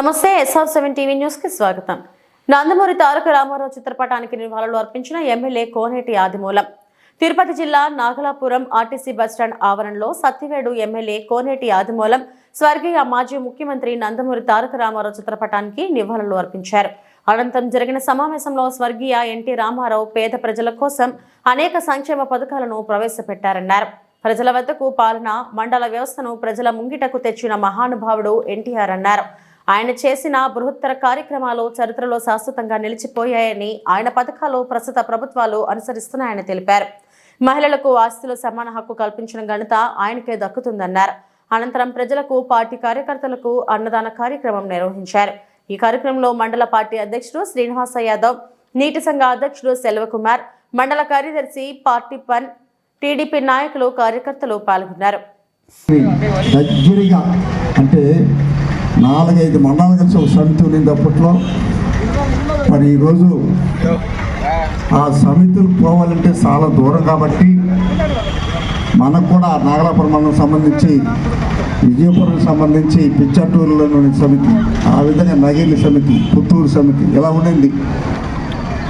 నమస్తే SR seven TV న్యూస్కి స్వాగతం. నందమూరి తారక రామారావు చిత్రపటానికి నివాళులు అర్పించిన ఎమ్మెల్యే కోనేటి ఆదిమూలం. తిరుపతి జిల్లా నాగలాపురం ఆర్టీసీ బస్టాండ్ ఆవరణలో సత్యవేడు ఎమ్మెల్యే కోనేటి ఆదిమూలం స్వర్గీయ మాజీ ముఖ్యమంత్రి నందమూరి తారక రామారావు చిత్రపటానికి నివాళులు అర్పించారు. అనంతరం జరిగిన సమావేశంలో స్వర్గీయ ఎన్టీ రామారావు పేద ప్రజల కోసం అనేక సంక్షేమ పథకాలను ప్రవేశపెట్టారన్నారు. ప్రజల వద్దకు పాలన మండల వ్యవస్థను ప్రజల ముంగిటకు తెచ్చిన మహానుభావుడు ఎన్టీఆర్ అన్నారు. ఆయన చేసిన బృహత్తర కార్యక్రమాలు చరిత్రలో శాశ్వతంగా నిలిచిపోయాయని ఆయన పథకాలు ప్రస్తుత ప్రభుత్వాలు అనుసరిస్తున్నాయని తెలిపారు. మహిళలకు ఆస్తులు సమాన హక్కు కల్పించిన ఘనత ఆయనకే దక్కుతుందన్నారు. అనంతరం ప్రజలకు పార్టీ కార్యకర్తలకు అన్నదాన కార్యక్రమం నిర్వహించారు. ఈ కార్యక్రమంలో మండల పార్టీ అధ్యక్షుడు శ్రీనివాస యాదవ్ నీటి సంఘ అధ్యక్షుడు సెల్వకుమార్ మండల కార్యదర్శి పార్టీ పన్ టీడీపీ నాయకులు కార్యకర్తలు పాల్గొన్నారు. అంటే నాలుగైదు మండల కలిసి ఒక సమితి ఉండింది అప్పట్లో. మరి ఈరోజు ఆ సమితులు పోవాలంటే చాలా దూరం కాబట్టి మనకు కూడా నాగలాపురం మండలం సంబంధించి విజయపురం సంబంధించి పిచ్చటూరులోని సమితి ఆ విధంగా నగిలి సమితి పుత్తూరు సమితి ఇలా ఉండింది.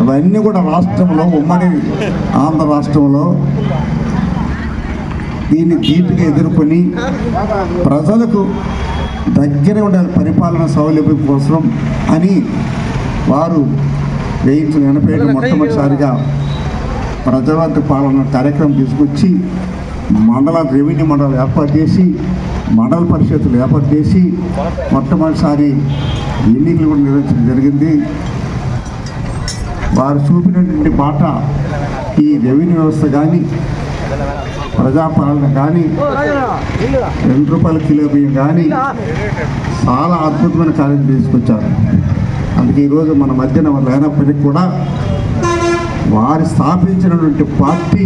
అవన్నీ కూడా రాష్ట్రంలో ఉమ్మడి ఆంధ్ర రాష్ట్రంలో దీన్ని ధీటుగా ఎదుర్కొని ప్రజలకు దగ్గర ఉండాలి పరిపాలన సౌలభ్యం కోసం అని వారు వేయించిన ఎనభై ఏడు మొట్టమొదటిసారిగా ప్రజావంత పాలన కార్యక్రమం తీసుకొచ్చి మండల రెవెన్యూ మండలం ఏర్పాటు చేసి మండల పరిషత్తులు ఏర్పాటు చేసి మొట్టమొదటిసారి ఎన్నికలు కూడా నిర్వహించడం జరిగింది. వారు చూపినటువంటి బాట ఈ రెవెన్యూ వ్యవస్థ కానీ ప్రజాపాలన కానీ రెండు రూపాయల కిలో బియ్యం కానీ చాలా అద్భుతమైన కార్యం తీసుకొచ్చారు. అందుకే ఈరోజు మన మధ్యన వాళ్ళు లేనప్పటికీ కూడా వారు స్థాపించినటువంటి పార్టీ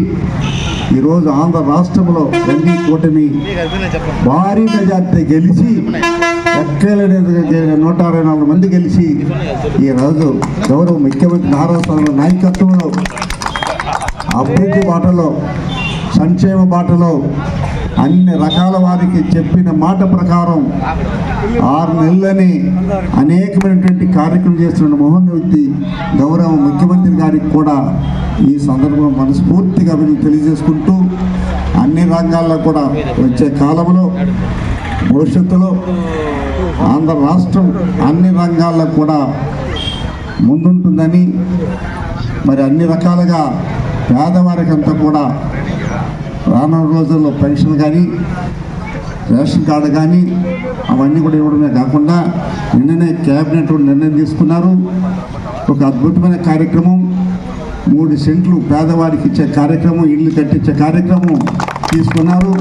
ఈరోజు ఆంధ్ర రాష్ట్రంలో ఎన్డీ కూటమి భారీ మెజార్టీ గెలిచి ఎక్కలేని నూట అరవై నాలుగు మంది గెలిచి ఈరోజు గౌరవ ముఖ్యమంత్రి నారా నాయకత్వంలో అభివృద్ధి బాటలో సంక్షేమ బాటలో అన్ని రకాల వారికి చెప్పిన మాట ప్రకారం ఆరు నెలలని అనేకమైనటువంటి కార్యక్రమం చేస్తున్న మోహన్ వ్యక్తి గౌరవ ముఖ్యమంత్రి గారికి కూడా ఈ సందర్భంలో మనస్ఫూర్తిగా అభివృద్ధి తెలియజేసుకుంటూ అన్ని రంగాల్లో కూడా వచ్చే కాలంలో భవిష్యత్తులో ఆంధ్ర రాష్ట్రం అన్ని రంగాల్లో కూడా ముందుంటుందని మరి అన్ని రకాలుగా పేదవారికంతా కూడా రానున్న రోజుల్లో పెన్షన్ కానీ రేషన్ కార్డు కానీ అవన్నీ కూడా ఇవ్వడమే కాకుండా నిన్ననే క్యాబినెట్ నిర్ణయం తీసుకున్నారు. ఒక అద్భుతమైన కార్యక్రమం. మూడు సెంట్లు పేదవారికి ఇచ్చే కార్యక్రమం ఇల్లు కట్టించే కార్యక్రమం తీసుకున్నారు.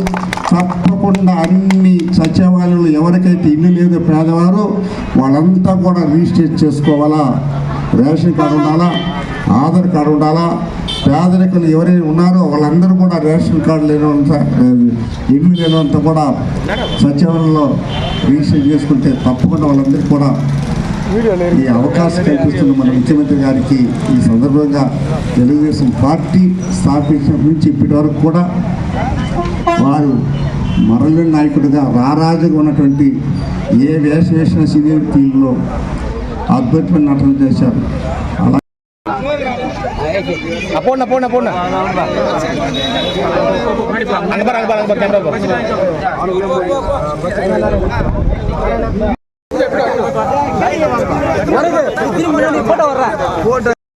తప్పకుండా అన్ని సచివాలయంలో ఎవరికైతే ఇల్లు లేదో పేదవారో వాళ్ళంతా కూడా రిజిస్టర్ చేసుకోవాలా? రేషన్ కార్డు ఉండాలా? ఆధార్ కార్డు ఉండాలా? పేదరికులు ఎవరైనా ఉన్నారో వాళ్ళందరూ కూడా రేషన్ కార్డు లేనంత ఇల్లు లేనంత కూడా సచివాలయంలో రిజిస్టర్ చేసుకుంటే తప్పకుండా వాళ్ళందరికీ కూడా ఈ అవకాశం కల్పిస్తున్న మన ముఖ్యమంత్రి గారికి ఈ సందర్భంగా తెలుగుదేశం పార్టీ స్థాపించిన నుంచి ఇప్పటి వరకు కూడా వారు మరలి నాయకుడిగా రారాజుగా ఉన్నటువంటి ఏ వేష వేసిన సినీ ఫీల్డ్లో అద్భుతమైన నటన చేశారు. అలా போண்ணா போண்ணா போண்ணா அங்கே பாரு அங்கே பாரு கேமரா போட்டோ வர்றேன் போட்டோ